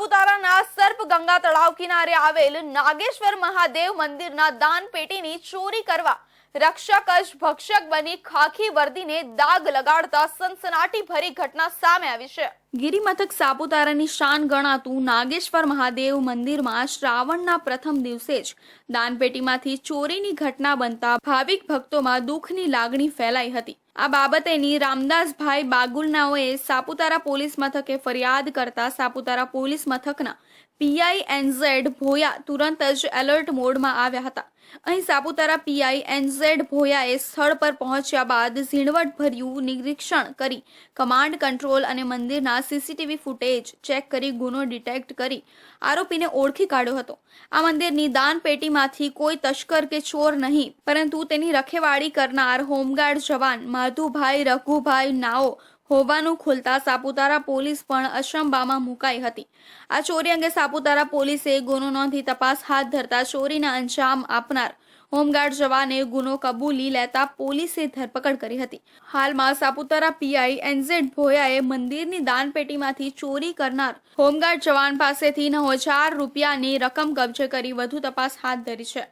સાપુતારાના સર્પ ગંગા તળાવ કિનારે આવેલ નાગેશ્વર મહાદેવ મંદિરના દાન પેટીની ચોરી કરવા રક્ષક જ ભક્ષક બની ખાખી વર્દીને દાગ લગાડતા સનસનાટી ભરી ઘટના સામે આવી છે. ગિરિમથક સાપુતારાની શાન ગણાતું નાગેશ્વર મહાદેવ મંદિરમાં શ્રાવણના પ્રથમ દિવસે જ દાનપેટીમાંથી ચોરીની ઘટના બનતા ભાવિક ભક્તોમાં દુઃખની લાગણી ફેલાઈ હતી. આ બાબતેની રામદાસભાઈ બાગુલનાઓએ સાપુતારા પોલીસ મથકે ફરિયાદ કરતા સાપુતારા પોલીસ મથકના પીઆઈ એનઝેડ ભોયા તુરંત જ એલર્ટ મોડમાં આવ્યા હતા. અહીં સાપુતારા પીઆઈ એનઝેડ ભોયાએ સ્થળ પર પહોંચ્યા બાદ ઝીણવટભર્યું નિરીક્ષણ કરી કમાન્ડ કંટ્રોલ અને મંદિરના સીસીટીવી ફૂટેજ ચેક કરી ગુનો ડિટેક્ટ કરી આરોપીને ઓળખી કાઢ્યો હતો. આ મંદિરની દાન પેટીમાંથી કોઈ તસ્કર કે ચોર નહીં, પરંતુ તેની રખેવાળી કરનાર હોમગાર્ડ જવાન માધુભાઈ રઘુભાઈ નાઓ હોવાનું ખુલતા સાપુતારા પોલીસ પણ અચંબામાં મુકાઈ હતી. આ ચોરી અંગે સાપુતારા પોલીસે ગુનો નોંધી તપાસ હાથ ધરતા ચોરીના અંજામ આપનાર હોમગાર્ડ જવાને ગુનો કબૂલી લેતા પોલીસે ધરપકડ કરી હતી. હાલમાં સાપુતારા પીઆઈ એનઝેડ ભોયાએ મંદિરની દાનપેટીમાંથી ચોરી કરનાર હોમગાર્ડ જવાન પાસેથી નવ હજાર રૂપિયાની રકમ કબજે કરી વધુ તપાસ હાથ ધરી છે.